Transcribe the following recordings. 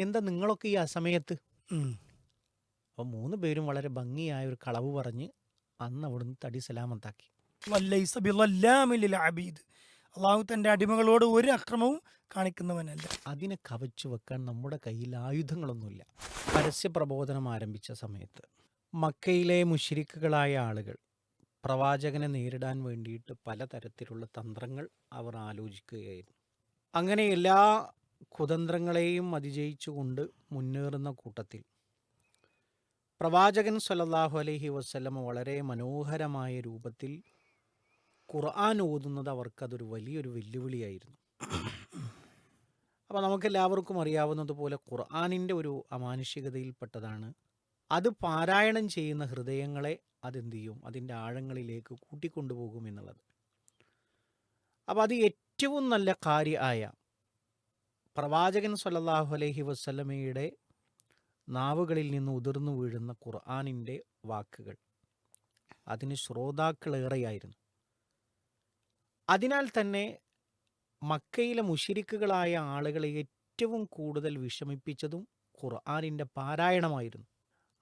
എന്താ നിങ്ങളൊക്കെ ഈ അസമയത്ത്. അപ്പോൾ മൂന്ന് പേരും വളരെ ഭംഗിയായ ഒരു കളവ് പറഞ്ഞ് അന്ന് അവിടുന്ന് തടി സലാമത്താക്കി. അള്ളാഹു തന്റെ അടിമകളോട് ഒരു അക്രമവും കാണിക്കുന്നവനല്ല. അതിനെ കവച്ചു വെക്കാൻ നമ്മുടെ കയ്യിൽ ആയുധങ്ങളൊന്നുമില്ല. പരസ്യ പ്രബോധനം ആരംഭിച്ച സമയത്ത് മക്കയിലെ മുഷിരിക്കുകളായ ആളുകൾ പ്രവാചകനെ നേരിടാൻ വേണ്ടിയിട്ട് പലതരത്തിലുള്ള തന്ത്രങ്ങൾ അവർ ആലോചിക്കുകയായിരുന്നു. അങ്ങനെ എല്ലാ കുതന്ത്രങ്ങളെയും അതിജയിച്ചുകൊണ്ട് മുന്നേറുന്ന കൂട്ടത്തിൽ. പ്രവാചകൻ സല്ലല്ലാഹു അലഹി വസ്ലമ വളരെ മനോഹരമായ രൂപത്തിൽ ഖുർആൻ ഓതുന്നത് അവർക്കതൊരു വലിയൊരു വെല്ലുവിളിയായിരുന്നു. അപ്പോൾ നമുക്കെല്ലാവർക്കും അറിയാവുന്നതുപോലെ ഖുർആാനിന്റെ ഒരു അമാനുഷികതയിൽപ്പെട്ടതാണ്. അത് പാരായണം ചെയ്യുന്ന ഹൃദയങ്ങളെ അതെന്ത് ചെയ്യും? അതിന്റെ ആഴങ്ങളിലേക്ക് കൂട്ടിക്കൊണ്ടുപോകും എന്നുള്ളത്. അപ്പോൾ അത് ഏറ്റവും നല്ല കാര്യമായ പ്രവാചകൻ സല്ലാഹു അലഹി വസ്ലമയുടെ നാവുകളിൽ നിന്ന് ഉതിർന്നു വീഴുന്ന ഖുർആാനിന്റെ വാക്കുകൾ. അതിന് ശ്രോതാക്കളേറെയായിരുന്നു അതിനാൽ തന്നെ മക്കയിലെ മുഷിരിക്കുകളായ ആളുകളെ ഏറ്റവും കൂടുതൽ വിഷമിപ്പിച്ചതും ഖുർആാനിന്റെ പാരായണമായിരുന്നു.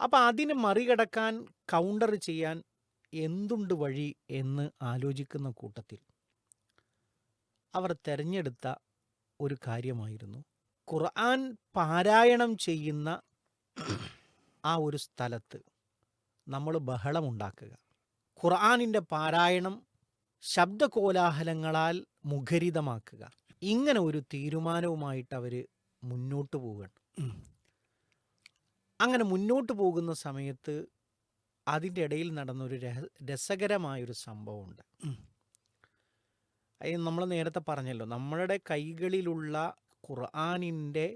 അപ്പം അതിനെ മറികടക്കാൻ കൗണ്ടർ ചെയ്യാൻ എന്തുണ്ട് വഴി എന്ന് ആലോചിക്കുന്ന കൂട്ടത്തിൽ അവർ തിരഞ്ഞെടുത്ത ഒരു കാര്യമായിരുന്നു. ഖുർആൻ പാരായണം ചെയ്യുന്ന ആ ഒരു സ്ഥലത്ത് നമ്മൾ ബഹളമുണ്ടാക്കുക ഖുർആാനിന്റെ പാരായണം ശബ്ദകോലാഹലങ്ങളാൽ മുഖരിതമാക്കുക. ഇങ്ങനെ ഒരു തീരുമാനവുമായിട്ട് അവർ മുന്നോട്ട് പോവുകയാണ്. അങ്ങനെ മുന്നോട്ട് പോകുന്ന സമയത്ത് അതിന്റെ ഇടയിൽ നടന്നൊരു രഹ രസകരമായൊരു സംഭവമുണ്ട്. ഉം. അത് നമ്മൾ നേരത്തെ പറഞ്ഞല്ലോ നമ്മളുടെ കൈകളിലുള്ള ഖുർആാനിന്റെ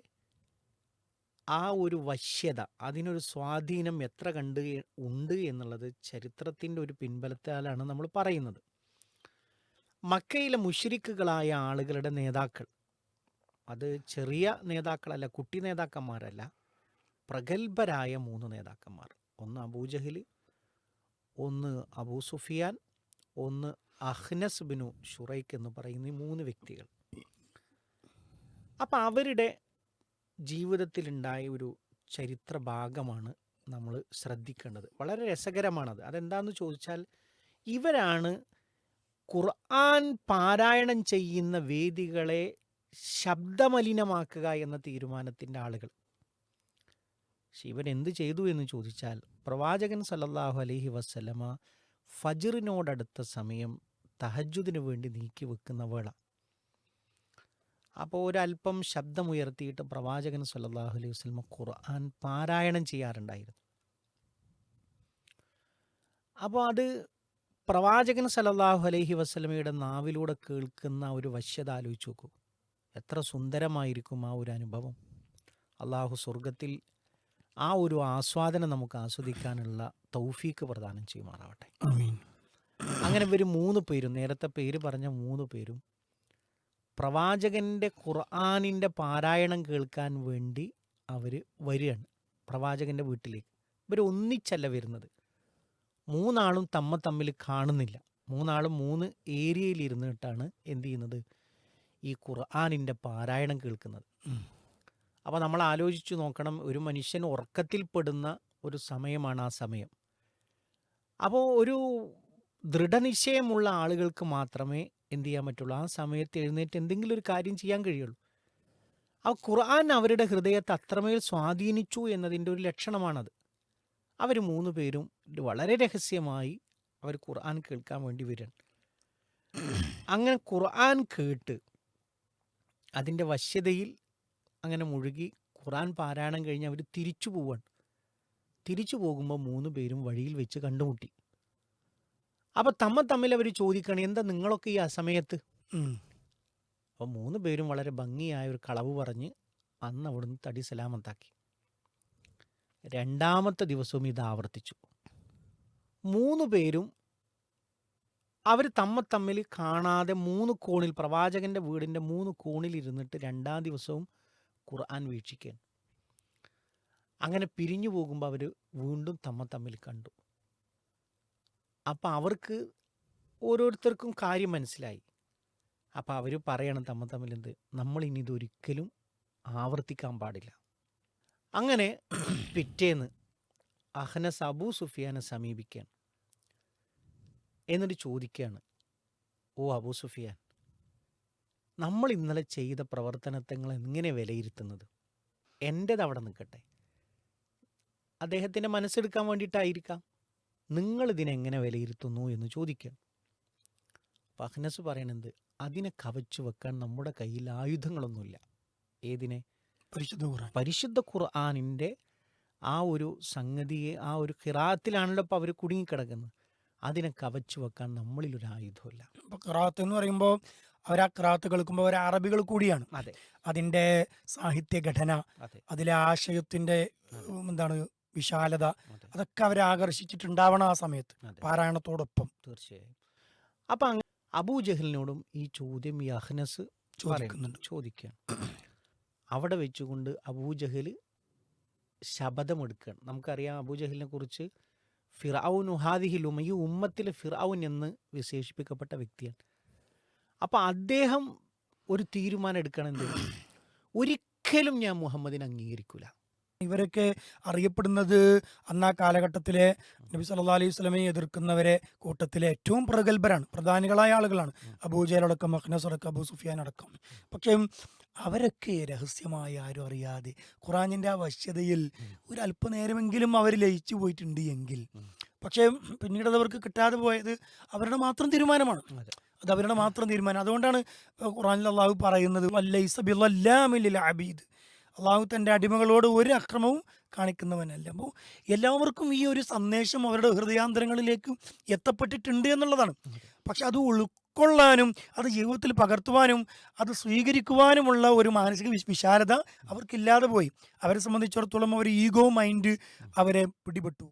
ആ ഒരു വശ്യത അതിനൊരു സ്വാധീനം എത്ര കണ്ട് ഉണ്ട് എന്നുള്ളത് ചരിത്രത്തിന്റെ ഒരു പിൻബലത്താലാണ് നമ്മൾ പറയുന്നത് മക്കയിലെ മുഷിരിക്കുകളായ ആളുകളുടെ നേതാക്കൾ അത് ചെറിയ നേതാക്കളല്ല കുട്ടി നേതാക്കന്മാരല്ല പ്രഗത്ഭരായ മൂന്ന് നേതാക്കന്മാർ ഒന്ന് അബൂജഹിൽ ഒന്ന് അബൂ സുഫിയാൻ ഒന്ന് അഹ്നസ് ബിനു ഷുറൈക്ക് എന്ന് പറയുന്ന ഈ മൂന്ന് വ്യക്തികൾ. അപ്പം അവരുടെ ജീവിതത്തിലുണ്ടായ ഒരു ചരിത്ര ഭാഗമാണ് നമ്മൾ ശ്രദ്ധിക്കേണ്ടത്. വളരെ രസകരമാണത്. അതെന്താണെന്ന് ചോദിച്ചാൽ ഇവരാണ് ഖുർആൻ പാരായണം ചെയ്യുന്ന വേദികളെ ശബ്ദമലിനമാക്കുക എന്ന തീരുമാനത്തിന്റെ ആളുകൾ. ഇവൻ എന്ത് ചെയ്തു എന്ന് ചോദിച്ചാൽ പ്രവാചകൻ സല്ലല്ലാഹു അലൈഹി വസ്സലമ ഫജിറിനോടടുത്ത സമയം തഹജുദിന് വേണ്ടി നീക്കി വെക്കുന്ന വേള. അപ്പോൾ ഒരല്പം ശബ്ദമുയർത്തിയിട്ട് പ്രവാചകൻ സല്ലാഹു അലൈഹി വസ്ലമ ഖുർആൻ പാരായണം ചെയ്യാറുണ്ടായിരുന്നു. അപ്പോൾ അത് പ്രവാചകൻ സല്ലല്ലാഹു അലൈഹി വസ്ലമയുടെ നാവിലൂടെ കേൾക്കുന്ന ഒരു വശ്യത ആലോചിച്ച് നോക്കൂ. എത്ര സുന്ദരമായിരിക്കും ആ ഒരു അനുഭവം. അള്ളാഹു സ്വർഗത്തിൽ ആ ഒരു ആസ്വാദനം നമുക്ക് ആസ്വദിക്കാനുള്ള തൗഫീക്ക് പ്രദാനം ചെയ്യുമാറാവട്ടെ. അങ്ങനെ ഇവർ മൂന്ന് പേരും നേരത്തെ പേര് പറഞ്ഞ മൂന്ന് പേരും പ്രവാചകന്റെ ഖുർആാനിന്റെ പാരായണം കേൾക്കാൻ വേണ്ടി അവർ വരികയാണ്. പ്രവാചകന്റെ വീട്ടിലേക്ക്. ഇവർ ഒന്നിച്ചല്ല വരുന്നത്. മൂന്നാളും തമ്മ തമ്മിൽ കാണുന്നില്ല. മൂന്നാളും മൂന്ന് ഏരിയയിൽ ഇരുന്നിട്ടാണ് എന്ത് ചെയ്യുന്നത്? ഈ ഖുർആാനിന്റെ പാരായണം കേൾക്കുന്നത്. അപ്പോൾ നമ്മൾ ആലോചിച്ചു നോക്കണം ഒരു മനുഷ്യൻ ഉറക്കത്തിൽപ്പെടുന്ന ഒരു സമയമാണ് ആ സമയം. അപ്പോൾ ഒരു ദൃഢനിശ്ചയമുള്ള ആളുകൾക്ക് മാത്രമേ എന്ത് ചെയ്യാൻ പറ്റുള്ളൂ? ആ സമയത്ത് എഴുന്നേറ്റ് എന്തെങ്കിലും ഒരു കാര്യം ചെയ്യാൻ കഴിയുള്ളൂ. ആ ഖുർആൻ അവരുടെ ഹൃദയത്തെ അത്രമേൽ സ്വാധീനിച്ചു എന്നതിന്റെ ഒരു ലക്ഷണമാണത്. അവർ മൂന്ന് പേരും വളരെ രഹസ്യമായി അവർ ഖുർആൻ കേൾക്കാൻ വേണ്ടി വരികയാണ് അങ്ങനെ ഖുർആൻ കേട്ട് അതിന്റെ വശ്യതയിൽ അങ്ങനെ മുഴുകി ഖുറാൻ പാരായണം കഴിഞ്ഞ് അവർ തിരിച്ചു പോവാണ്. തിരിച്ചു പോകുമ്പോൾ മൂന്ന് പേരും വഴിയിൽ വെച്ച് കണ്ടുമുട്ടി. അപ്പോൾ തമ്മ തമ്മിൽ അവർ ചോദിക്കണം എന്താ നിങ്ങളൊക്കെ ഈ അസമയത്ത്. അപ്പോൾ മൂന്ന് പേരും വളരെ ഭംഗിയായ ഒരു കളവ് പറഞ്ഞ് അന്ന് അവിടുന്ന് തടി സലാമത്താക്കി. രണ്ടാമത്തെ ദിവസവും ഇത് ആവർത്തിച്ചു. മൂന്ന് പേരും അവർ തമ്മ തമ്മിൽ കാണാതെ മൂന്ന് കോണിൽ പ്രവാചകന്റെ വീടിന്റെ മൂന്ന് കോണിൽ ഇരുന്നിട്ട് രണ്ടാം ദിവസവും ഖുർആൻ വീക്ഷിക്കാൻ. അങ്ങനെ പിരിഞ്ഞു പോകുമ്പോൾ അവർ വീണ്ടും തമ്മ തമ്മിൽ കണ്ടു. അപ്പോൾ അവർക്ക് ഓരോരുത്തർക്കും കാര്യം മനസ്സിലായി. അപ്പോൾ അവർ പറയണം തമ്മ തമ്മിൽ എന്ത് നമ്മൾ ഇനി ഇതൊരിക്കലും ആവർത്തിക്കാൻ പാടില്ല. അങ്ങനെ പിറ്റേന്ന് അഹ്നസ് അബൂ സുഫിയാനെ സമീപിക്കാൻ. എന്നിട്ട് ചോദിക്കുകയാണ് ഓ അബൂ സുഫിയാൻ നമ്മൾ ഇന്നലെ ചെയ്ത പ്രവർത്തനത്തങ്ങൾ എങ്ങനെ വിലയിരുത്തുന്നത്? എന്റേത് അവിടെ നിൽക്കട്ടെ. അദ്ദേഹത്തിന്റെ മനസ്സെടുക്കാൻ വേണ്ടിയിട്ടായിരിക്കാം. നിങ്ങൾ ഇതിനെങ്ങനെ വിലയിരുത്തുന്നു എന്ന് ചോദിക്കുക. അപ്പം അഹ്നസ് പറയണത് അതിനെ കവച്ചു വെക്കാൻ നമ്മുടെ കയ്യിൽ ആയുധങ്ങളൊന്നുമില്ല. ഏതിനെ? പരിശുദ്ധ ഖുർആൻ. പരിശുദ്ധ ഖുർആാനിന്റെ ആ ഒരു സംഗതിയെ ആ ഒരു ഖിറാത്തിലാണല്ലോ ഇപ്പോൾ അവർ കുടുങ്ങിക്കിടക്കുന്നത്. അതിനെ കവച്ചു വെക്കാൻ നമ്മളിൽ ഒരു ആയുധമില്ല ഇപ്പൊ ഖിറാത്ത് എന്ന് പറയുമ്പോൾ അവർ ആ കേൾക്കുമ്പോൾ അവർ അറബികൾ കൂടിയാണ്. അതെ. അതിന്റെ സാഹിത്യ ഘടന അതിലെ ആശയത്തിന്റെ എന്താണ് വിശാലത അതൊക്കെ അവരെ ആകർഷിച്ചിട്ടുണ്ടാവണം ആ സമയത്ത് പാരായണത്തോടൊപ്പം. തീർച്ചയായും. അപ്പൊ അബൂ ജഹലിനോടും ഈ ചോദ്യം യഹ്നസ് ചോദിക്കുന്നുണ്ട്. ചോദിക്കുകയാണ് അവിടെ വെച്ചുകൊണ്ട് അബൂജഹൽ ശബദമെടുക്കുകയാണ് നമുക്കറിയാം അബൂജഹലിനെ കുറിച്ച് ഫിറാവുൻ ഉഹാദിഹിലും ഈ ഉമ്മത്തിലെ ഫിറാവുൻ എന്ന് വിശേഷിപ്പിക്കപ്പെട്ട വ്യക്തിയാണ്. അപ്പം അദ്ദേഹം ഒരു തീരുമാനം എടുക്കണം എന്ത്? ഒരിക്കലും ഞാൻ മുഹമ്മദിനെ അംഗീകരിക്കൂല. ഇവരൊക്കെ അറിയപ്പെടുന്നത് അന്ന് ആ കാലഘട്ടത്തിലെ നബി സല്ലാ അലൈഹി സ്വലമയെ എതിർക്കുന്നവരെ കൂട്ടത്തിലെ ഏറ്റവും പ്രഗത്ഭരാണ് പ്രധാനികളായ ആളുകളാണ്. അബൂജലടക്കം മഖ്നസ് അടക്കം അബൂ സുഫിയാൻ അടക്കം. പക്ഷേ അവരൊക്കെ രഹസ്യമായി ആരും അറിയാതെ ഖുറാനിന്റെ ആ വശ്യതയിൽ ഒരു അല്പനേരമെങ്കിലും അവർ ലയിച്ചു പോയിട്ടുണ്ട് എങ്കിൽ. പക്ഷേ പിന്നീട് അവർക്ക് കിട്ടാതെ പോയത് അവരുടെ മാത്രം തീരുമാനമാണ്. അതെ അവരുടെ മാത്രം തീരുമാനം. അതുകൊണ്ടാണ് ഖുറാനിൽ അള്ളാഹു പറയുന്നത് "വല്ലൈസ ബിളല്ലാമിൻ അബീദ്." അള്ളാഹു തന്റെ അടിമകളോട് ഒരു അക്രമവും കാണിക്കുന്നവനല്ല. അപ്പോൾ എല്ലാവർക്കും ഈ ഒരു സന്ദേശം അവരുടെ ഹൃദയാന്തരങ്ങളിലേക്ക് എത്തപ്പെട്ടിട്ടുണ്ട് എന്നുള്ളതാണ്. പക്ഷെ അത് ഉൾക്കൊള്ളാനും അത് ജീവിതത്തിൽ പകർത്തുവാനും അത് സ്വീകരിക്കുവാനുമുള്ള ഒരു മാനസിക വിശ്- വിശാലത അവർക്കില്ലാതെ പോയി. അവരെ സംബന്ധിച്ചിടത്തോളം അവർ ഈഗോ മൈൻഡ് അവരെ പിടിപെട്ടു.